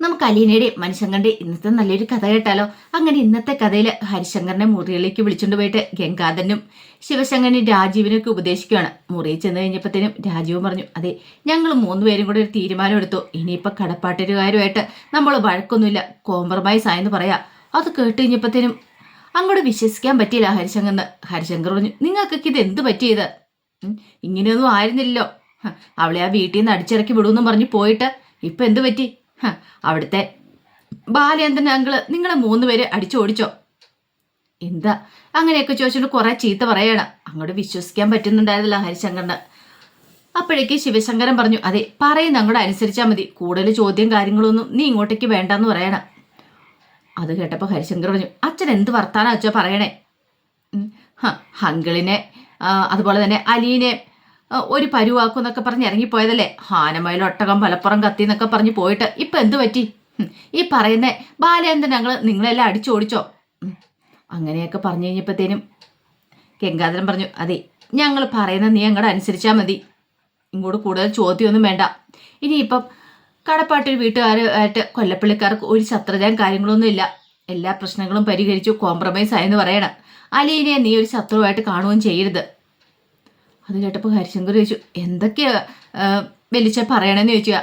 നമുക്ക് അലീനയുടെ മനുഷ്യങ്കന്റെ ഇന്നത്തെ നല്ലൊരു കഥ കേട്ടാലോ? അങ്ങനെ ഇന്നത്തെ കഥയിൽ ഹരിശങ്കറിനെ മുറിയിലേക്ക് വിളിച്ചുകൊണ്ട് പോയിട്ട് ഗംഗാധരനും ശിവശങ്കരനും രാജീവിനൊക്കെ ഉപദേശിക്കുകയാണ്. മുറിയിൽ ചെന്ന് കഴിഞ്ഞപ്പോഴത്തേനും രാജീവ് പറഞ്ഞു അതെ ഞങ്ങൾ മൂന്നുപേരും കൂടെ ഒരു തീരുമാനം എടുത്തു. ഇനിയിപ്പോൾ കടപ്പാട്ടുകാരുമായിട്ട് നമ്മൾ വഴക്കൊന്നുമില്ല. കോംപ്രമൈസ് ആയെന്ന് പറയാ. അത് കേട്ട് കഴിഞ്ഞപ്പോഴത്തേനും അങ്ങോട്ട് വിശ്വസിക്കാൻ പറ്റിയില്ല ഹരിശങ്കറിന്. ഹരിശങ്കർ പറഞ്ഞു നിങ്ങൾക്കൊക്കെ ഇത് എന്ത് പറ്റിയത്? ഇങ്ങനെയൊന്നും ആയിരുന്നില്ലല്ലോ. അവളെ ആ വീട്ടിൽ നിന്ന് അടിച്ചിറക്കി വിടുമെന്നും പറഞ്ഞ് പോയിട്ട്. ഇപ്പൊ എന്ത് പറ്റി? അവിടുത്തെ ബാലേന്ദ്രൻ അങ്കിൾ നിങ്ങളെ മൂന്ന് പേര് അടിച്ചോടിച്ചോ? എന്താ? അങ്ങനെയൊക്കെ ചോദിച്ചിട്ട് കുറെ ചീത്ത പറയണം. അങ്ങോട്ട് വിശ്വസിക്കാൻ പറ്റുന്നുണ്ടായിരുന്നില്ല ഹരിശങ്കറിന്. അപ്പോഴേക്ക് ശിവശങ്കരൻ പറഞ്ഞു അതെ പറയുന്ന അങ്ങോട്ട് അനുസരിച്ചാൽ മതി. കൂടുതൽ ചോദ്യം കാര്യങ്ങളൊന്നും നീ ഇങ്ങോട്ടേക്ക് വേണ്ടെന്ന് പറയണം. അത് കേട്ടപ്പോൾ ഹരിശങ്കർ പറഞ്ഞു അച്ഛൻ എന്ത് വർത്താനം അച്ഛാ പറയണേ? ഹങ്കിളിനെ അതുപോലെ തന്നെ അലീനെ ഒരു പരുവാക്കും എന്നൊക്കെ പറഞ്ഞ് ഇറങ്ങിപ്പോയതല്ലേ? ഹാനമയിൽ ഒട്ടകം പലപ്പുറം കത്തി എന്നൊക്കെ പറഞ്ഞ് പോയിട്ട് ഇപ്പൊ എന്തു പറ്റി? ഈ പറയുന്ന ബാലേന്ദ്രൻ ഞങ്ങൾ നിങ്ങളെല്ലാം അടിച്ചോടിച്ചോ അങ്ങനെയൊക്കെ പറഞ്ഞു കഴിഞ്ഞപ്പോഴത്തേനും ഗംഗാധരൻ പറഞ്ഞു അതെ ഞങ്ങൾ പറയുന്ന നീ അങ്ങോട്ട് അനുസരിച്ചാൽ മതി. ഇങ്ങോട്ട് കൂടുതൽ ചോദ്യമൊന്നും വേണ്ട. ഇനിയിപ്പം കടപ്പാട്ടൊരു വീട്ടുകാരുമായിട്ട് കൊല്ലപ്പള്ളിക്കാർക്ക് ഒരു ശത്രുതയും കാര്യങ്ങളൊന്നും ഇല്ല. എല്ലാ പ്രശ്നങ്ങളും പരിഹരിച്ചു കോംപ്രമൈസ് ആയെന്ന് പറയണം. അലീനെ നീ ഒരു ശത്രുവായിട്ട് കാണുകയും ചെയ്യരുത്. അത് കേട്ടപ്പോൾ ഹരിശങ്കർ ചോദിച്ചു എന്തൊക്കെയാ? വലിച്ച പറയണമെന്ന് ചോദിക്കുക.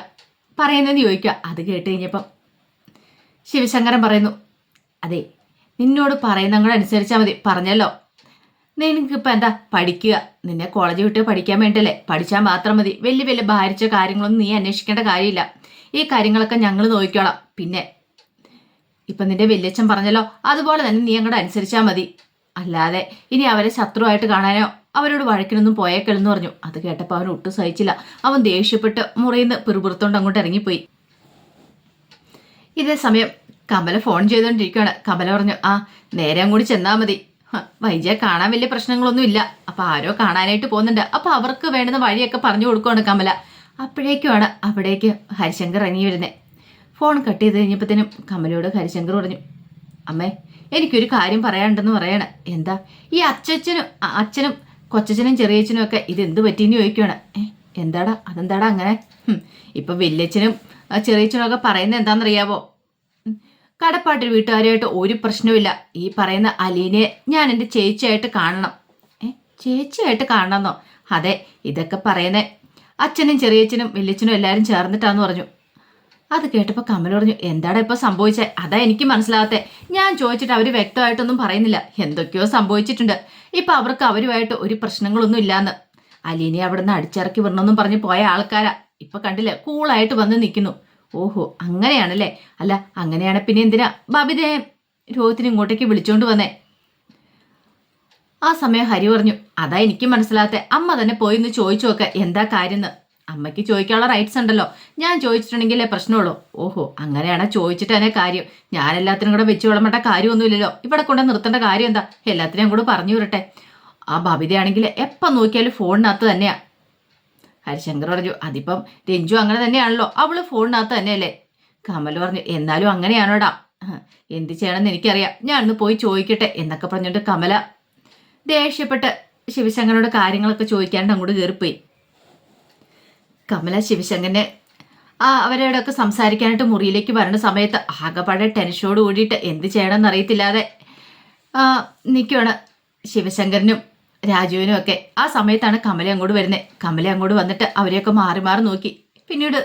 പറയണമെന്ന് ചോദിക്കുക. അത് കേട്ട് കഴിഞ്ഞപ്പം ശിവശങ്കരൻ പറയുന്നു അതെ നിന്നോട് പറയുന്ന അങ്ങോട്ട് അനുസരിച്ചാൽ മതി പറഞ്ഞല്ലോ. നിനക്കിപ്പോൾ എന്താ പഠിക്കുക? നിന്നെ കോളേജ് വിട്ട് പഠിക്കാൻ വേണ്ടല്ലേ പഠിച്ചാൽ മാത്രം മതി. വലിയ വലിയ ഭാരിച്ച കാര്യങ്ങളൊന്നും നീ അന്വേഷിക്കേണ്ട കാര്യമില്ല. ഈ കാര്യങ്ങളൊക്കെ ഞങ്ങൾ നോക്കിക്കോളാം. പിന്നെ ഇപ്പം നിന്റെ വല്യച്ഛൻ പറഞ്ഞല്ലോ അതുപോലെ തന്നെ നീ അങ്ങോട്ട് അനുസരിച്ചാൽ മതി. അല്ലാതെ ഇനി അവരെ ശത്രുവായിട്ട് കാണാനോ അവരോട് വഴക്കിനൊന്നും പോയേക്കല്ലെന്ന് പറഞ്ഞു. അത് കേട്ടപ്പോൾ അവൻ ഒട്ടും സഹിച്ചില്ല. അവൻ ദേഷ്യപ്പെട്ട് മുറിയിൽ നിന്ന് പിറുപിറുത്തോണ്ട് അങ്ങോട്ട് ഇറങ്ങിപ്പോയി. ഇതേ സമയം കമല ഫോൺ ചെയ്തുകൊണ്ടിരിക്കുകയാണ് കമല പറഞ്ഞു ആ നേരെ അങ്ങോട്ട് ചെന്നാൽ മതി. വൈജയെ കാണാൻ വലിയ പ്രശ്നങ്ങളൊന്നും ഇല്ല. അപ്പൊ ആരോ കാണാനായിട്ട് പോകുന്നുണ്ട്. അപ്പൊ അവർക്ക് വേണ്ടുന്ന വഴിയൊക്കെ പറഞ്ഞു കൊടുക്കുവാണ് കമല. അപ്പോഴേക്കുമാണ് അവിടേക്ക് ഹരിശങ്കർ ഇറങ്ങി വരുന്നത് ഫോൺ കട്ട് ചെയ്ത് കഴിഞ്ഞപ്പോഴത്തേനും കമലയോട് ഹരിശങ്കർ പറഞ്ഞു അമ്മേ എനിക്കൊരു കാര്യം പറയാനുണ്ടെന്ന് പറയണ. എന്താ? ഈ അച്ചനും അച്ഛനും കൊച്ചച്ഛനും ചെറിയച്ഛനും ഒക്കെ ഇത് എന്ത് പറ്റിയെന്ന് ചോദിക്കുകയാണ് എന്താടാ അതെന്താടാ അങ്ങനെ? ഇപ്പൊ വല്യച്ഛനും ചെറിയച്ഛനും ഒക്കെ പറയുന്നത് എന്താണെന്നറിയാവോ? അറിയാവോ കടപ്പാട്ട് വീട്ടുകാരുമായിട്ട് ഒരു പ്രശ്നവുമില്ല. ഈ പറയുന്ന അലീനെ ഞാൻ എന്റെ ചേച്ചിയായിട്ട് കാണണം. ചേച്ചിയായിട്ട് കാണണമെന്നോ? അതെ ഇതൊക്കെ പറയുന്നേ. അച്ഛനും ചെറിയച്ഛനും വല്യച്ഛനും എല്ലാവരും ചേർന്നിട്ടാന്ന് പറഞ്ഞു. അത് കേട്ടപ്പോൾ കമൽ പറഞ്ഞു എന്താടാ ഇപ്പൊ സംഭവിച്ചേ? അതാ എനിക്ക് മനസ്സിലാകാത്തെ ഞാൻ ചോദിച്ചിട്ട് അവർ വ്യക്തമായിട്ടൊന്നും പറയുന്നില്ല. എന്തൊക്കെയോ സംഭവിച്ചിട്ടുണ്ട്. ഇപ്പൊ അവർക്ക് അവരുമായിട്ട് ഒരു പ്രശ്നങ്ങളൊന്നും ഇല്ലാന്ന്. അലീനെ അവിടുന്ന് അടിച്ചിറക്കി വിടണമെന്നും പറഞ്ഞ് പോയ ആൾക്കാരാ. ഇപ്പൊ കണ്ടില്ലേ കൂളായിട്ട് വന്ന് നിൽക്കുന്നു ഓഹോ അങ്ങനെയാണല്ലേ? അല്ല അങ്ങനെയാണ് പിന്നെ എന്തിനാ? ബബിതേ രോഹിത്തിനെ ഇങ്ങോട്ടേക്ക് വിളിച്ചോണ്ട് വന്നേ. ആ സമയം ഹരി പറഞ്ഞു അതാ എനിക്ക് മനസ്സിലാകാത്തെ അമ്മ തന്നെ പോയി ഒന്ന് ചോദിച്ചു നോക്ക എന്താ കാര്യന്ന്. അമ്മയ്ക്ക് ചോദിക്കാനുള്ള റൈറ്റ്സ് ഉണ്ടല്ലോ. ഞാൻ ചോദിച്ചിട്ടുണ്ടെങ്കിലേ പ്രശ്നമുള്ളൂ. ഓഹോ അങ്ങനെയാണ് ചോദിച്ചിട്ട് തന്നെ കാര്യം. ഞാൻ എല്ലാത്തിനും കൂടെ വെച്ച് വിളമ്പേണ്ട കാര്യമൊന്നുമില്ലല്ലോ. ഇവിടെ കൊണ്ട് നിർത്തേണ്ട കാര്യം എന്താ? എല്ലാത്തിനെയും കൂടെ പറഞ്ഞു വിടട്ടെ. ആ ബബിതയാണെങ്കിൽ എപ്പം നോക്കിയാലും ഫോണിനകത്ത് തന്നെയാ. ഹരിശങ്കർ പറഞ്ഞു അതിപ്പം രഞ്ജു അങ്ങനെ തന്നെയാണല്ലോ. അവൾ ഫോണിനകത്ത് തന്നെയല്ലേ. കമൽ പറഞ്ഞു എന്നാലും അങ്ങനെയാണോടാ. "ഹ്, എന്ത് ചെയ്യണമെന്ന് എനിക്കറിയാം. ഞാൻ ഒന്ന് പോയി ചോദിക്കട്ടെ എന്നൊക്കെ പറഞ്ഞിട്ട് കമല ദേഷ്യപ്പെട്ട് ശിവശങ്കരനോട് കാര്യങ്ങളൊക്കെ ചോദിക്കാണ്ട് അങ്ങോട്ട് കയറിപ്പോയി കമല ശിവശങ്കരനെ ആ അവരോടൊക്കെ സംസാരിക്കാനായിട്ട് മുറിയിലേക്ക് വരുന്ന സമയത്ത് ആകെപ്പാടെ ടെൻഷനോട് കൂടിയിട്ട് എന്ത് ചെയ്യണമെന്ന് അറിയത്തില്ലാതെ നിൽക്കുവാണ് ശിവശങ്കരനും രാജുവിനും ഒക്കെ. ആ സമയത്താണ് കമല അങ്ങോട്ട് വരുന്നത് കമല അങ്ങോട്ട് വന്നിട്ട് അവരെയൊക്കെ മാറി മാറി നോക്കി. പിന്നീട്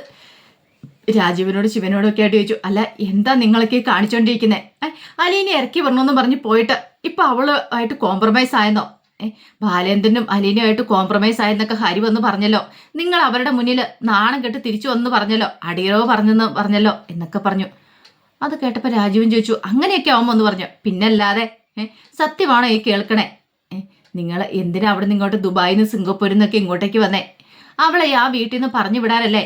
രാജുവിനോട് ശിവനോടും ഒക്കെ ആയിട്ട് ചോദിച്ചു അല്ല എന്താ നിങ്ങളൊക്കെ കാണിച്ചുകൊണ്ടിരിക്കുന്നത് അലീനെ ഇറക്കി വരണമെന്ന് പറഞ്ഞ് പോയിട്ട് ഇപ്പൊ അവളുമായിട്ട് കോംപ്രമൈസ് ആയെന്നോ? ബാലേന്ദ്രനും അലീനുമായിട്ട് കോംപ്രമൈസ് ആയെന്നൊക്കെ ഹരി വന്ന് പറഞ്ഞല്ലോ. നിങ്ങൾ അവരുടെ മുന്നിൽ നാണം കെട്ട് തിരിച്ചു വന്ന് പറഞ്ഞല്ലോ. അടിയറോ പറഞ്ഞെന്ന് പറഞ്ഞല്ലോ എന്നൊക്കെ പറഞ്ഞു. അത് കേട്ടപ്പോൾ രാജുവും ചോദിച്ചു അങ്ങനെയൊക്കെ ആവുമ്പോൾ എന്ന് പറഞ്ഞു. പിന്നല്ലാതെ സത്യമാണോ ഈ കേൾക്കണേ? നിങ്ങൾ എന്തിനാ അവിടെ നിന്ന് ഇങ്ങോട്ട് ദുബായിൽ നിന്ന് സിംഗപ്പൂരിൽ നിന്നൊക്കെ ഇങ്ങോട്ടേക്ക് വന്നേ? അവളെ ആ വീട്ടിൽ നിന്ന് പറഞ്ഞു വിടാനല്ലേ?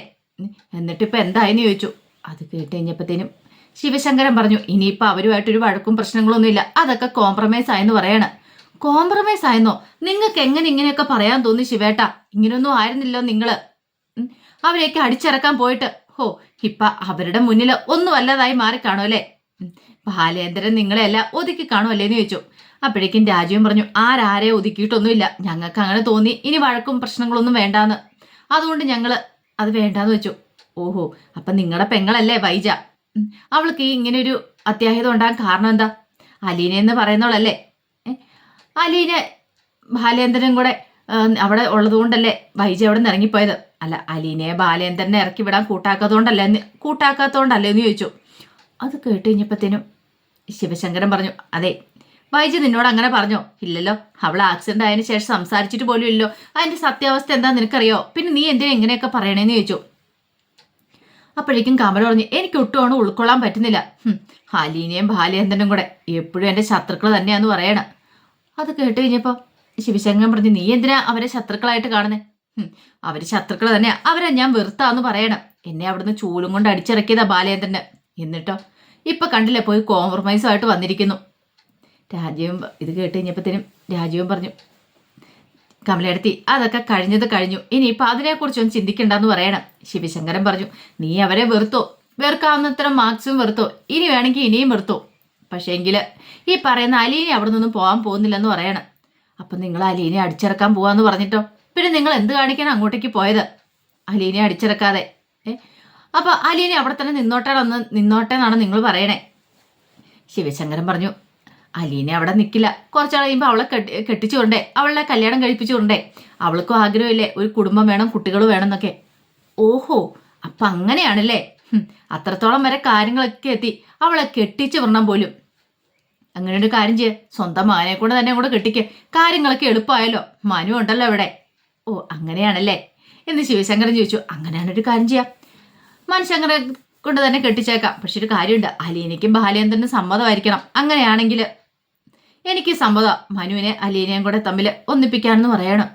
എന്നിട്ടിപ്പോൾ എന്തായെന്ന് ചോദിച്ചു. അത് കേട്ട് കഴിഞ്ഞപ്പോഴത്തേനും ശിവശങ്കരൻ പറഞ്ഞു ഇനിയിപ്പോൾ അവരുമായിട്ടൊരു വഴക്കും പ്രശ്നങ്ങളൊന്നുമില്ല. അതൊക്കെ കോംപ്രമൈസ് ആയെന്ന് പറയാണ്. കോംപ്രമൈസ് ആയെന്നോ? നിങ്ങൾക്ക് എങ്ങനെ ഇങ്ങനെയൊക്കെ പറയാൻ തോന്നി ശിവേട്ട? ഇങ്ങനെയൊന്നും ആയിരുന്നില്ലോ നിങ്ങൾ. അവരെയൊക്കെ അടിച്ചിറക്കാൻ പോയിട്ട്. ഹോ ഇപ്പൊ അവരുടെ മുന്നിൽ ഒന്നും വല്ലതായി മാറി അല്ലേ? ബാലേന്ദ്രൻ നിങ്ങളെല്ലാം ഒതുക്കി കാണുമല്ലേ എന്ന് ചോദിച്ചു. അപ്പോഴേക്കും രാജുവും പറഞ്ഞു ആരാരെ ഒതുക്കിയിട്ടൊന്നുമില്ല. ഞങ്ങൾക്ക് അങ്ങനെ തോന്നി. ഇനി വഴക്കും പ്രശ്നങ്ങളൊന്നും വേണ്ടാന്ന്. അതുകൊണ്ട് ഞങ്ങൾ അത് വേണ്ടാന്ന് വെച്ചു. ഓഹോ അപ്പൊ നിങ്ങളുടെ പെങ്ങളല്ലേ വൈജ? അവൾക്ക് ഈ ഇങ്ങനെ ഒരു അത്യാഹിതം ഉണ്ടാകാൻ കാരണം എന്താ? അലീന എന്ന് പറയുന്നവളല്ലേ? അലീന ബാലേന്ദ്രനും കൂടെ അവിടെ ഉള്ളതുകൊണ്ടല്ലേ വൈജ അവിടെ നിന്ന് ഇറങ്ങിപ്പോയത്? അല്ല അലീനെ ബാലേന്ദ്രനെ ഇറക്കി വിടാൻ കൂട്ടാക്കാത്തതുകൊണ്ടല്ലേ കൂട്ടാക്കാത്തതുകൊണ്ടല്ലേ എന്ന് ചോദിച്ചു. അത് കേട്ട് കഴിഞ്ഞപ്പോഴത്തേനും ശിവശങ്കരൻ പറഞ്ഞു അതെ വൈജ നിന്നോട് അങ്ങനെ പറഞ്ഞോ. ഇല്ലല്ലോ അവൾ ആക്സിഡന്റ് ആയതിനു ശേഷം സംസാരിച്ചിട്ട് പോലും ഇല്ലല്ലോ. അതിന്റെ സത്യാവസ്ഥ എന്താ നിനക്കറിയോ? പിന്നെ നീ എന്തിനാ എങ്ങനെയൊക്കെ പറയണേന്ന് ചോദിച്ചു. അപ്പോഴേക്കും കമല പറഞ്ഞു എനിക്ക് ഒട്ടുമാണ് ഉൾക്കൊള്ളാൻ പറ്റുന്നില്ല. ഹും, അലീനയും ബാലേന്ദ്രനും കൂടെ എപ്പോഴും എന്റെ ശത്രുക്കൾ തന്നെയാന്ന് പറയണ. അത് കേട്ട് കഴിഞ്ഞപ്പോൾ ശിവശങ്കരൻ പറഞ്ഞു നീ എന്തിനാ അവരെ ശത്രുക്കളായിട്ട് കാണുന്നേ? ഹും, അവർ ശത്രുക്കൾ തന്നെയാ. അവരെ ഞാൻ വെറുത്താന്ന് പറയണം. എന്നെ അവിടുന്ന് ചൂലും കൊണ്ട് അടിച്ചിറക്കിയതാ ബാലേന്ദ്രന്. എന്നിട്ടോ ഇപ്പൊ കണ്ടില്ലേ പോയി കോംപ്രമൈസ് ആയിട്ട് വന്നിരിക്കുന്നു. രാജീവും ഇത് കേട്ട് കഴിഞ്ഞപ്പോഴത്തേനും രാജീവും പറഞ്ഞു കമലയെടുത്തി അതൊക്കെ കഴിഞ്ഞത് കഴിഞ്ഞു. ഇനി ഇനിയിപ്പോൾ അതിനെക്കുറിച്ചൊന്നും ചിന്തിക്കണ്ടെന്ന് പറയണം. ശിവശങ്കരൻ പറഞ്ഞു നീ അവരെ വെറുത്തോ? വെറുക്കാവുന്നത്ര മാർക്സും വെറുത്തോ? ഇനി വേണമെങ്കിൽ ഇനിയും വെറുത്തോ? പക്ഷേങ്കിൽ ഈ പറയുന്ന അലീനെ അവിടെ നിന്നും പോകാൻ പോകുന്നില്ലെന്ന് പറയണം. അപ്പം നിങ്ങൾ അലീനെ അടിച്ചിറക്കാൻ പോവാന്ന് പറഞ്ഞിട്ടോ? പിന്നെ നിങ്ങൾ എന്ത് കാണിക്കാൻ അങ്ങോട്ടേക്ക് പോയത്? അലീനെ അടിച്ചിറക്കാതെ. ഏ? അപ്പൊ അലീനെ അവിടെ തന്നെ നിന്നോട്ടെ നിന്നോട്ടെ എന്നാണ് നിങ്ങൾ പറയണേ. ശിവശങ്കരൻ പറഞ്ഞു അലീനെ അവിടെ നിൽക്കില്ല കുറച്ചാൾ കഴിയുമ്പോൾ അവളെ കെട്ടി കെട്ടിച്ചു കൊണ്ടേ. അവളെ കല്യാണം കഴിപ്പിച്ചു കൊണ്ടേ. അവൾക്കും ആഗ്രഹമില്ലേ? ഒരു കുടുംബം വേണം കുട്ടികൾ വേണം എന്നൊക്കെ. ഓഹോ അപ്പൊ അങ്ങനെയാണല്ലേ? അത്രത്തോളം വരെ കാര്യങ്ങളൊക്കെ എത്തി. അവളെ കെട്ടിച്ചു വിടണം പോലും. അങ്ങനെ ഒരു കാര്യം ചെയ്യ. സ്വന്തം മകനെ കൊണ്ട് തന്നെ കൂടെ കെട്ടിക്ക്. കാര്യങ്ങളൊക്കെ എളുപ്പമായല്ലോ മനു ഉണ്ടല്ലോ ഇവിടെ. ഓ അങ്ങനെയാണല്ലേ? എന്ന് ശിവശങ്കരൻ ചോദിച്ചു. അങ്ങനെയാണ് ഒരു കാര്യം ചെയ്യാം. മനുഷ്യങ്കരെ കൊണ്ട് തന്നെ കെട്ടിച്ചേക്കാം. പക്ഷെ ഒരു കാര്യമുണ്ട്. അലീനയ്ക്കും ബാലേന്ദ്രനും സമ്മതമായിരിക്കണം. അങ്ങനെയാണെങ്കിൽ എനിക്ക് സമ്മതം. മനുവിനെ അലീനയും കൂടെ തമ്മിൽ ഒന്നിപ്പിക്കാണെന്ന് പറയണം.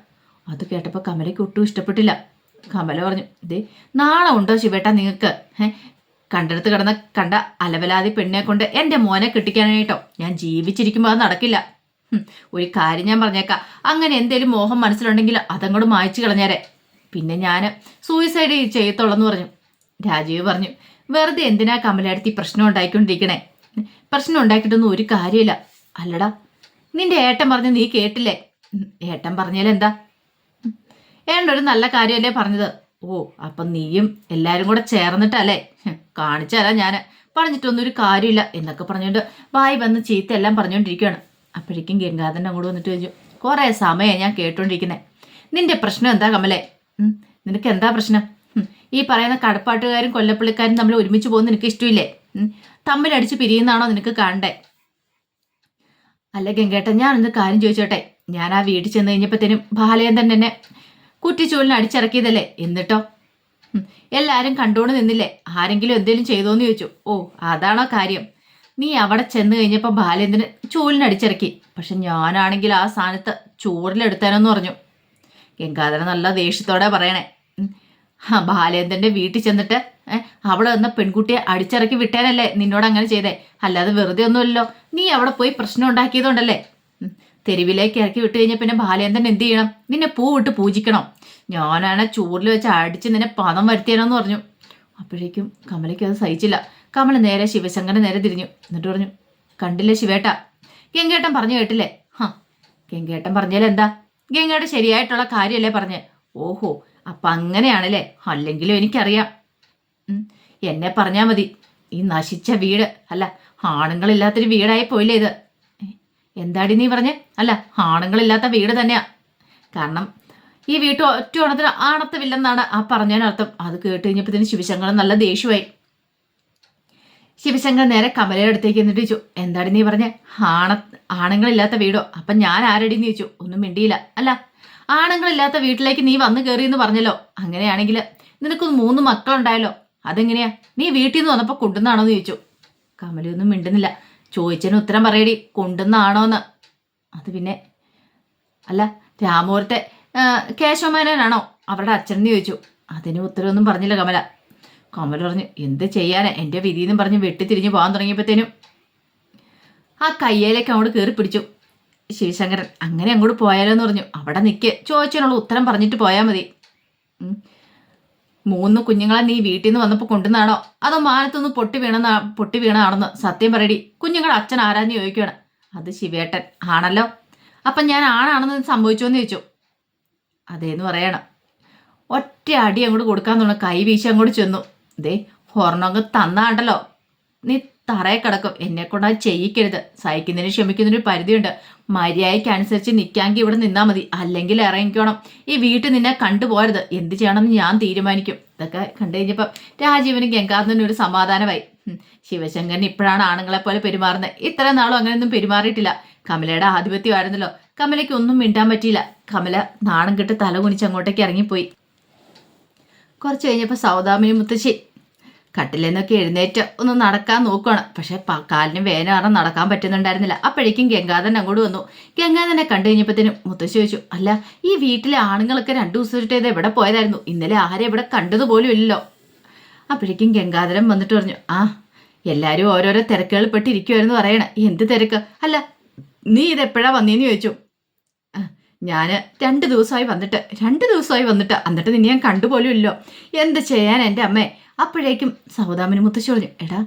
അത് കേട്ടപ്പോൾ കമലയ്ക്ക് ഒട്ടും ഇഷ്ടപ്പെട്ടില്ല. കമല പറഞ്ഞു ദേ നാളെ ഉണ്ടോ ശിവേട്ട നിങ്ങൾക്ക് കണ്ടെടുത്ത് കിടന്ന കണ്ട അലവലാതി പെണ്ണിനെ കൊണ്ട് എന്റെ മോനെ കിട്ടിക്കാനായിട്ടോ. ഞാൻ ജീവിച്ചിരിക്കുമ്പോൾ അത് നടക്കില്ല. ഒരു കാര്യം ഞാൻ പറഞ്ഞേക്കാം. അങ്ങനെ എന്തേലും മോഹം മനസ്സിലുണ്ടെങ്കിൽ അതങ്ങോട്ട് മായച്ചു കളഞ്ഞേരെ. പിന്നെ ഞാൻ സൂയിസൈഡ് ചെയ്യത്തുള്ളെന്ന് പറഞ്ഞു. രാജീവ് പറഞ്ഞു വെറുതെ എന്തിനാ കമലടുത്ത് പ്രശ്നം ഉണ്ടായിക്കൊണ്ടിരിക്കണേ? പ്രശ്നം ഉണ്ടാക്കിയിട്ടൊന്നും ഒരു കാര്യമില്ല. അല്ലടാ നിന്റെ ഏട്ടൻ പറഞ്ഞ് നീ കേട്ടില്ലേ? ഏട്ടൻ പറഞ്ഞാലെന്താ? ഏണ്ടൊരു ഒരു നല്ല കാര്യമല്ലേ പറഞ്ഞത്? ഓ അപ്പം നീയും എല്ലാരും കൂടെ ചേർന്നിട്ടല്ലേ? കാണിച്ചാലാ ഞാൻ പറഞ്ഞിട്ടൊന്നും ഒരു കാര്യമില്ല എന്നൊക്കെ പറഞ്ഞുകൊണ്ട് വായി വന്ന് ചീത്ത എല്ലാം പറഞ്ഞുകൊണ്ടിരിക്കുകയാണ്. അപ്പോഴേക്കും ഗംഗാധരൻ അങ്ങോട്ട് വന്നിട്ട് ചോദിച്ചു കുറേ സമയം ഞാൻ കേട്ടോണ്ടിരിക്കുന്നത് നിന്റെ പ്രശ്നം എന്താ കമലേ? നിനക്ക് എന്താ പ്രശ്നം? ഈ പറയുന്ന കടപ്പാട്ടുകാരും കൊല്ലപ്പള്ളിക്കാരും തമ്മിൽ ഒരുമിച്ച് പോകുന്ന നിനക്ക് ഇഷ്ടമില്ലേ? തമ്മിലടിച്ച് പിരിയുന്നാണോ നിനക്ക് കാണണ്ടേ? അല്ല ഗംഗേട്ടൻ ഞാൻ ഒന്ന് കാര്യം ചോദിച്ചോട്ടെ. ഞാൻ ആ വീട്ടിൽ ചെന്ന് കഴിഞ്ഞപ്പോഴത്തേനും ബാലയന്തൻ എന്നെ കുറ്റിച്ചൂലിന് അടിച്ചിറക്കിയതല്ലേ? എന്നിട്ടോ? എല്ലാരും കണ്ടോണ്ട് നിന്നില്ലേ? ആരെങ്കിലും എന്തെങ്കിലും ചെയ്തോന്ന് ചോദിച്ചു. ഓ അതാണോ കാര്യം. നീ അവിടെ ചെന്ന് കഴിഞ്ഞപ്പോൾ ബാലേന്ദ്രൻ ചൂലിന് അടിച്ചിറക്കി. പക്ഷെ ഞാനാണെങ്കിൽ ആ സ്ഥാനത്ത് ചോറിലെടുത്തേനെന്ന് പറഞ്ഞു. ഗംഗാധരൻ നല്ല ദേഷ്യത്തോടെ പറയണേ. ആ ബാലേന്ദ്രന്റെ വീട്ടിൽ ചെന്നിട്ട് അവിടെ വന്ന പെൺകുട്ടിയെ അടിച്ചിറക്കി വിട്ടേനല്ലേ നിന്നോട് അങ്ങനെ ചെയ്തേ? അല്ലാതെ വെറുതെ ഒന്നുമല്ലോ നീ അവിടെ പോയി പ്രശ്നം ഉണ്ടാക്കിയതുകൊണ്ടല്ലേ. തെരുവിലേക്ക് ഇറക്കി വിട്ടു കഴിഞ്ഞാൽ പിന്നെ ബാലേന്ദ്രൻ എന്ത് ചെയ്യണം? നിന്നെ പൂ വിട്ട് പൂജിക്കണം. ഞാനാണ് ചൂറിൽ വെച്ച് അടിച്ച് നിന്നെ പദം വരുത്തിയാണെന്ന് പറഞ്ഞു. അപ്പോഴേക്കും കമലയ്ക്ക് അത് സഹിച്ചില്ല. കമല നേരെ ശിവശങ്കരൻ നേരെ തിരിഞ്ഞു. എന്നിട്ട് പറഞ്ഞു കണ്ടില്ലേ ശിവേട്ട? ഗംഗേട്ടൻ പറഞ്ഞു കേട്ടില്ലേ? ഹാ ഗംഗേട്ടൻ പറഞ്ഞാൽ എന്താ? ഗംഗയുടെ ശരിയായിട്ടുള്ള കാര്യമല്ലേ പറഞ്ഞേ. ഓഹോ അപ്പൊ അങ്ങനെയാണല്ലേ? അല്ലെങ്കിലും എനിക്കറിയാം. എന്നെ പറഞ്ഞാ മതി. ഈ നശിച്ച വീട് അല്ല ആണുങ്ങളില്ലാത്തൊരു വീടായി പോയില്ലേ ഇത്? എന്താടി നീ പറഞ്ഞേ? അല്ല ആണുങ്ങളില്ലാത്ത വീട് തന്നെയാ. കാരണം ഈ വീട്ടിൽ ഒറ്റ ഓണത്തിന് ആണത്തമില്ലെന്നാണ് ആ പറഞ്ഞതിനർത്ഥം. അത് കേട്ട് കഴിഞ്ഞപ്പോഴത്തേന് ശിവശങ്കർ നല്ല ദേഷ്യമായി. ശിവശങ്കർ നേരെ കമലയുടെ അടുത്തേക്ക് എന്നിട്ട് ചോദിച്ചു എന്താടി നീ പറഞ്ഞേ? ആണ ആണുങ്ങളില്ലാത്ത വീടോ? അപ്പം ഞാൻ ആരടി എന്ന് ചോദിച്ചു. ഒന്നും മിണ്ടിയില്ല. അല്ല ആണുങ്ങളില്ലാത്ത വീട്ടിലേക്ക് നീ വന്നു കയറി എന്ന് പറഞ്ഞല്ലോ. അങ്ങനെയാണെങ്കിൽ നിനക്ക് മൂന്ന് മക്കളുണ്ടായല്ലോ. അതെങ്ങനെയാ? നീ വീട്ടിൽ നിന്ന് വന്നപ്പോൾ കൊണ്ടുവന്നാണോ എന്ന് ചോദിച്ചു. കമലയൊന്നും മിണ്ടുന്നില്ല. ചോദിച്ചതിന് ഉത്തരം പറയടി കൊണ്ടുവന്നാണോന്ന്. അത് പിന്നെ അല്ല രാമൂർത്തെ കേശവമേനോനാണോ? അവരുടെ അച്ഛൻ എന്ന് ചോദിച്ചു. അതിന് ഉത്തരവൊന്നും പറഞ്ഞില്ല കമല. കമല പറഞ്ഞു എന്ത് ചെയ്യാനാ? എന്റെ വിധിയെന്നും പറഞ്ഞ് വെട്ടിത്തിരിഞ്ഞ് പോകാൻ തുടങ്ങിയപ്പോഴത്തേനും ആ കയ്യയിലേക്ക് അങ്ങോട്ട് കയറി പിടിച്ചു. ശിവശങ്കരൻ അങ്ങനെ അങ്ങോട്ട് പോയാലോ എന്ന് പറഞ്ഞു. അവിടെ നിൽക്ക് ചോദിച്ചതിനുള്ള ഉത്തരം പറഞ്ഞിട്ട് പോയാൽ മതി. മൂന്ന് കുഞ്ഞുങ്ങളെ നീ വീട്ടിൽ നിന്ന് വന്നപ്പോൾ കൊണ്ടുവന്നാണോ? അതോ മാനത്തൊന്ന് പൊട്ടി വീണെന്നാ പൊട്ടി വീണതാണെന്ന് സത്യം പറയടി. കുഞ്ഞുങ്ങളുടെ അച്ഛൻ ആരാന്ന് ചോദിക്കുകയാണ് അത് ശിവേട്ടൻ ആണല്ലോ. അപ്പം ഞാൻ ആണാണെന്ന് സംഭവിച്ചോന്ന് ചോദിച്ചു. അതേന്ന് പറയണം. ഒറ്റ അടി അങ്ങോട്ട് കൊടുക്കാൻ തോന്നുന്നു. കൈ വീശി അങ്ങോട്ട് ചെന്നു. ദേ ഹൊർണങ്ങ് തന്നാണ്ടല്ലോ. നീ തറയെ കിടക്കും. എന്നെ കൊണ്ട് ചെയ്യിക്കരുത്. സഹിക്കുന്നതിന് ക്ഷമിക്കുന്നതിന് പരിധിയുണ്ട്. മര്യാദയ്ക്ക് അനുസരിച്ച് നിൽക്കാമെങ്കിൽ ഇവിടെ നിന്നാൽ മതി. അല്ലെങ്കിൽ ഇറങ്ങിക്കണം. ഈ വീട്ടിൽ നിന്നെ കണ്ടുപോരുത് എന്ത് ചെയ്യണമെന്ന് ഞാൻ തീരുമാനിക്കും. ഇതൊക്കെ കണ്ടു കഴിഞ്ഞപ്പം രാജീവനും ഗംഗാധനും ഒരു സമാധാനമായി. ശിവശങ്കരൻ ഇപ്പോഴാണ് ആണുങ്ങളെ പോലെ പെരുമാറുന്നത്. ഇത്ര നാളും അങ്ങനെയൊന്നും പെരുമാറിയിട്ടില്ല. കമലയുടെ ആധിപത്യമായിരുന്നല്ലോ. കമലയ്ക്ക് ഒന്നും മിണ്ടാൻ പറ്റിയില്ല. കമല നാണം കെട്ട് തല കുനിച്ച് അങ്ങോട്ടേക്ക് ഇറങ്ങിപ്പോയി. കുറച്ച് കഴിഞ്ഞപ്പോൾ സൗദാമിനി മുത്തശ്ശി കട്ടിലെന്നൊക്കെ എഴുന്നേറ്റ് ഒന്ന് നടക്കാൻ നോക്കുകയാണ് പക്ഷെ കാലിന് വേന കാരണം നടക്കാൻ പറ്റുന്നുണ്ടായിരുന്നില്ല. അപ്പോഴേക്കും ഗംഗാധരൻ അങ്ങോട്ട് വന്നു. ഗംഗാധരനെ കണ്ടു കഴിഞ്ഞപ്പോഴത്തേനും മുത്തശ്ശി ചോദിച്ചു അല്ല ഈ വീട്ടിലെ ആണുങ്ങളൊക്കെ രണ്ടു ദിവസമായിട്ട് എവിടെ പോയതായിരുന്നു? ഇന്നലെ ആരെ ഇവിടെ കണ്ടതുപോലും ഇല്ലല്ലോ. അപ്പോഴേക്കും ഗംഗാധരൻ വന്നിട്ട് പറഞ്ഞു ആ എല്ലാവരും ഓരോരോ തിരക്കുകൾ പെട്ടിരിക്കുമായിരുന്നു പറയണേ. എന്ത് തിരക്ക്? അല്ല നീ ഇതെപ്പോഴാ വന്നേന്ന് ചോദിച്ചു? ഞാൻ രണ്ട് ദിവസമായി വന്നിട്ട് രണ്ട് ദിവസമായി വന്നിട്ട് എന്നിട്ട് നിന്നെ ഞാൻ കണ്ടുപോലും ഇല്ലോ. എന്ത് ചെയ്യാൻ എന്റെ അമ്മേ? അപ്പോഴേക്കും സൗദാമിന് മുത്തശ്ശി പറഞ്ഞു എടാ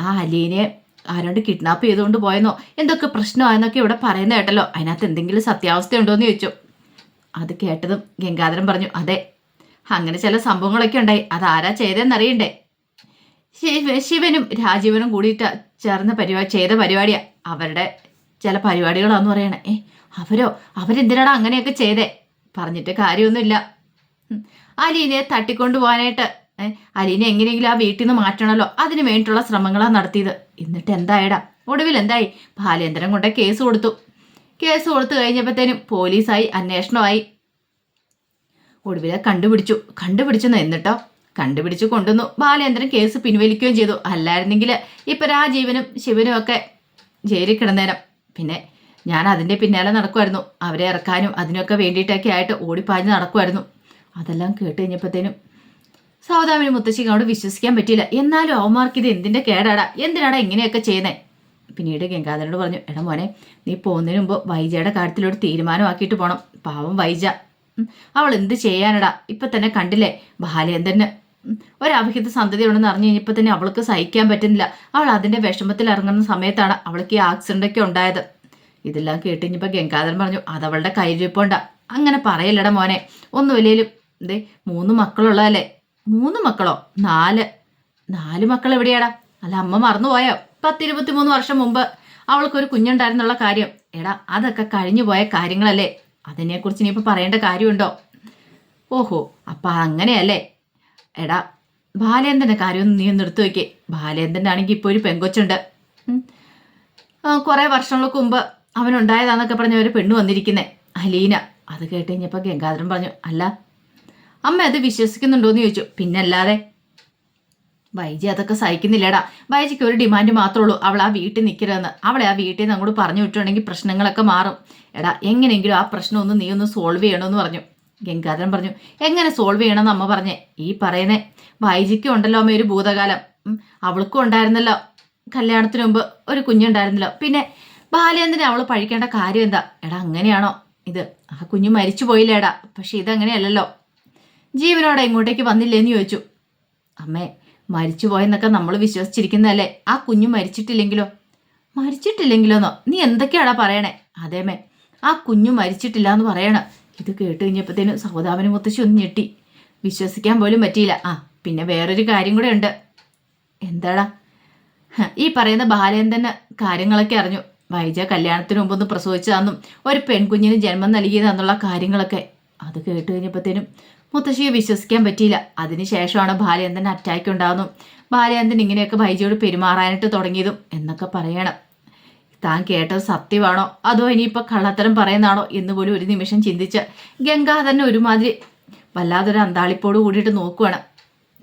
ആ അലീനെ ആരോണ്ട് കിഡ്നാപ്പ് ചെയ്തുകൊണ്ട് പോയെന്നോ? എന്തൊക്കെ പ്രശ്നമായെന്നൊക്കെ ഇവിടെ പറയുന്ന കേട്ടല്ലോ. അതിനകത്ത് എന്തെങ്കിലും സത്യാവസ്ഥ ഉണ്ടോയെന്ന് ചോദിച്ചു. അത് കേട്ടതും ഗംഗാധരൻ പറഞ്ഞു അതെ അങ്ങനെ ചില സംഭവങ്ങളൊക്കെ ഉണ്ടായി. അതാരാ ചെയ്തതെന്നറിയണ്ടേ ശിവ ശിവനും രാജീവനും കൂടിയിട്ട് ചേർന്ന പരിപാടി ചെയ്ത പരിപാടിയാണ് അവരുടെ ചില പരിപാടികളാന്ന് പറയണേ. ഏ അവരോ? അവരെന്തിനാടാ അങ്ങനെയൊക്കെ ചെയ്തേ? പറഞ്ഞിട്ട് കാര്യമൊന്നുമില്ല. അലീനയെ അലീനെ തട്ടിക്കൊണ്ടു പോകാനായിട്ട് അലീനെ എങ്ങനെയെങ്കിലും ആ വീട്ടിൽ നിന്ന് മാറ്റണമല്ലോ. അതിന് വേണ്ടിയിട്ടുള്ള ശ്രമങ്ങളാണ് നടത്തിയത്. എന്നിട്ട് എന്തായടാ? ഒടുവിൽ എന്തായി? ബാലേന്ദ്രൻ കൊണ്ട് കേസ് കൊടുത്തു. കേസ് കൊടുത്തു കഴിഞ്ഞപ്പോഴത്തേനും പോലീസായി അന്വേഷണമായി ഒടുവിലെ കണ്ടുപിടിച്ചു. കണ്ടുപിടിച്ചെന്ന് എന്നിട്ടോ? കണ്ടുപിടിച്ച് കൊണ്ടുവന്നു. ബാലേന്ദ്രൻ കേസ് പിൻവലിക്കുകയും ചെയ്തു. അല്ലായിരുന്നെങ്കിൽ ഇപ്പം രാജീവനും ശിവനും ഒക്കെ ജയിലിൽ കിടന്നേരം പിന്നെ ഞാൻ അതിന്റെ പിന്നാലെ നടക്കുമായിരുന്നു അവരെ ഇറക്കാനും അതിനൊക്കെ വേണ്ടിയിട്ടൊക്കെ ആയിട്ട് ഓടിപ്പാഞ്ഞ് നടക്കുമായിരുന്നു അതെല്ലാം കേട്ട് കഴിഞ്ഞപ്പോഴത്തേനും സൗദാമിന് മുത്തശ്ശിക്ക് അവിടെ വിശ്വസിക്കാൻ പറ്റിയില്ല. എന്നാലും അവന്മാർക്ക് ഇത് എന്തിന്റെ കേടാടാ? എന്തിനാടാ ഇങ്ങനെയൊക്കെ ചെയ്യുന്നേ? പിന്നീട് ഗംഗാധരനോട് പറഞ്ഞു എടാ മോനെ നീ പോകുന്നതിന് മുമ്പ് വൈജയുടെ കാര്യത്തിലൊരു തീരുമാനമാക്കിയിട്ട് പോകണം പാവം വൈജ. അവൾ എന്ത് ചെയ്യാനടാ? ഇപ്പം തന്നെ കണ്ടില്ലേ ബാലേന്ദ്രന്. തന്നെ ഒരവിഹിത സന്തതി ഉണ്ടെന്ന് അറിഞ്ഞു കഴിഞ്ഞപ്പോൾ തന്നെ അവൾക്ക് സഹിക്കാൻ പറ്റുന്നില്ല. അവൾ അതിന്റെ വിഷമത്തിൽ ഇറങ്ങുന്ന സമയത്താണ് അവൾക്ക് ഈ ആക്സിഡന്റ് ഒക്കെ ഉണ്ടായത്. ഇതെല്ലാം കേട്ട് ഇനിയിപ്പോൾ ഗംഗാധരൻ പറഞ്ഞു അതവളുടെ കയ്യിരിപ്പുണ്ട അങ്ങനെ പറയല്ലടാ മോനെ. ഒന്നുമില്ലേലും എന്തേ മൂന്ന് മക്കളുള്ളതല്ലേ? മൂന്ന് മക്കളോ? നാല്. നാല് മക്കൾ എവിടെയാടാ? അല്ല അമ്മ മറന്നുപോയോ? പത്തിരുപത്തി മൂന്ന് വർഷം മുമ്പ് അവൾക്കൊരു കുഞ്ഞുണ്ടായിരുന്നുള്ള കാര്യം. എടാ അതൊക്കെ കഴിഞ്ഞു പോയ കാര്യങ്ങളല്ലേ? അതിനെക്കുറിച്ച് ഇനിയിപ്പോൾ പറയേണ്ട കാര്യമുണ്ടോ? ഓഹോ അപ്പം അങ്ങനെയല്ലേ? എടാ ബാലേന്ദ്രന്റെ കാര്യമൊന്നും നീ ഒന്ന് എടുത്തു വയ്ക്കേ ബാലേന്ദ്രന്റെ ആണെങ്കിൽ ഇപ്പോൾ ഒരു പെങ്കൊച്ചുണ്ട്. കുറേ വർഷങ്ങൾക്ക് മുമ്പ് അവനുണ്ടായതാന്നൊക്കെ പറഞ്ഞ ഒരു പെണ്ണ് വന്നിരിക്കുന്നേ. അലീന അത് കേട്ട് കഴിഞ്ഞപ്പോൾ ഗംഗാധരൻ പറഞ്ഞു അല്ല അമ്മ അത് വിശ്വസിക്കുന്നുണ്ടോ എന്ന് ചോദിച്ചു. പിന്നല്ലാതെ വൈജി അതൊക്കെ സഹിക്കുന്നില്ലടാ. വൈജിക്ക് ഒരു ഡിമാൻഡ് മാത്രമേ ഉള്ളൂ അവൾ ആ വീട്ടിൽ നിൽക്കരുതെന്ന് അവളെ ആ വീട്ടിൽ നിന്ന് അങ്ങോട്ട് പറഞ്ഞു വിട്ടുണ്ടെങ്കിൽ പ്രശ്നങ്ങളൊക്കെ മാറും. എടാ എങ്ങനെയെങ്കിലും ആ പ്രശ്നം ഒന്ന് നീ ഒന്ന് സോൾവ് ചെയ്യണമെന്ന് പറഞ്ഞു. ഗംഗാധരൻ പറഞ്ഞു എങ്ങനെ സോൾവ് ചെയ്യണമെന്ന് അമ്മ പറഞ്ഞേ. ഈ പറയുന്നേ വൈജിക്കും ഉണ്ടല്ലോ അമ്മ ഒരു ഭൂതകാലം. അവൾക്കും ഉണ്ടായിരുന്നല്ലോ. കല്യാണത്തിന് മുമ്പ് ഒരു കുഞ്ഞുണ്ടായിരുന്നല്ലോ. പിന്നെ ബാലേന്ദ്രനെ അവൾ പഴിക്കേണ്ട കാര്യം എന്താ? എടാ അങ്ങനെയാണോ? ഇത് ആ കുഞ്ഞ് മരിച്ചു പോയില്ലേടാ. പക്ഷെ ഇതങ്ങനെയല്ലല്ലോ. ജീവനോടെ ഇങ്ങോട്ടേക്ക് വന്നില്ലേന്ന് ചോദിച്ചു. അമ്മേ മരിച്ചു പോയെന്നൊക്കെ നമ്മൾ വിശ്വസിച്ചിരിക്കുന്നതല്ലേ? ആ കുഞ്ഞു മരിച്ചിട്ടില്ലെങ്കിലോ? മരിച്ചിട്ടില്ലെങ്കിലോന്നോ? നീ എന്തൊക്കെയാടാ പറയണേ? അതേമേ ആ കുഞ്ഞു മരിച്ചിട്ടില്ല എന്ന് പറയണ. ഇത് കേട്ട് കഴിഞ്ഞപ്പോഴത്തേനും സഹോദാമന് മുത്തശ്ശി ഒന്ന് ഞെട്ടി. വിശ്വസിക്കാൻ പോലും പറ്റിയില്ല. ആ പിന്നെ വേറൊരു കാര്യം കൂടെ ഉണ്ട്. എന്താടാ? ഈ പറയുന്ന ബാലേന്ദ്രന് കാര്യങ്ങളൊക്കെ അറിഞ്ഞു. വൈജ കല്യാണത്തിന് മുമ്പൊന്ന് പ്രസവിച്ചതാന്നും ഒരു പെൺകുഞ്ഞിന് ജന്മം നൽകിയതാന്നുള്ള കാര്യങ്ങളൊക്കെ അത് കേട്ട് കഴിഞ്ഞപ്പോഴത്തേനും മുത്തശ്ശിയെ വിശ്വസിക്കാൻ പറ്റിയില്ല. അതിനുശേഷമാണ് ബാലയന്തൻ അറ്റാക്ക് ഉണ്ടാകുന്നു ബാലയന്തൻ ഇങ്ങനെയൊക്കെ വൈജയോട് പെരുമാറാനായിട്ട് തുടങ്ങിയതും എന്നൊക്കെ പറയണം. താൻ കേട്ടത് സത്യമാണോ? അതോ ഇനിയിപ്പോൾ കള്ളത്തരം പറയുന്നതാണോ എന്ന് പോലും ഒരു നിമിഷം ചിന്തിച്ച് ഗംഗാധരനെ ഒരുമാതിരി വല്ലാതൊരു അന്താളിപ്പോട് കൂടിയിട്ട് നോക്കുവാണ്.